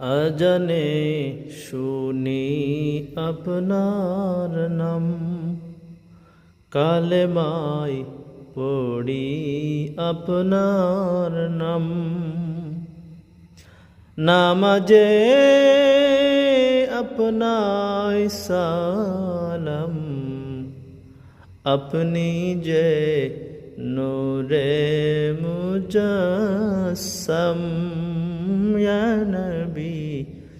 আজনে শুনি আপনার নাম। কালেমাই পড়ি আপনার নাম। নামাজে আপনায় সালাম। আপনি যে নূরে মুজাসম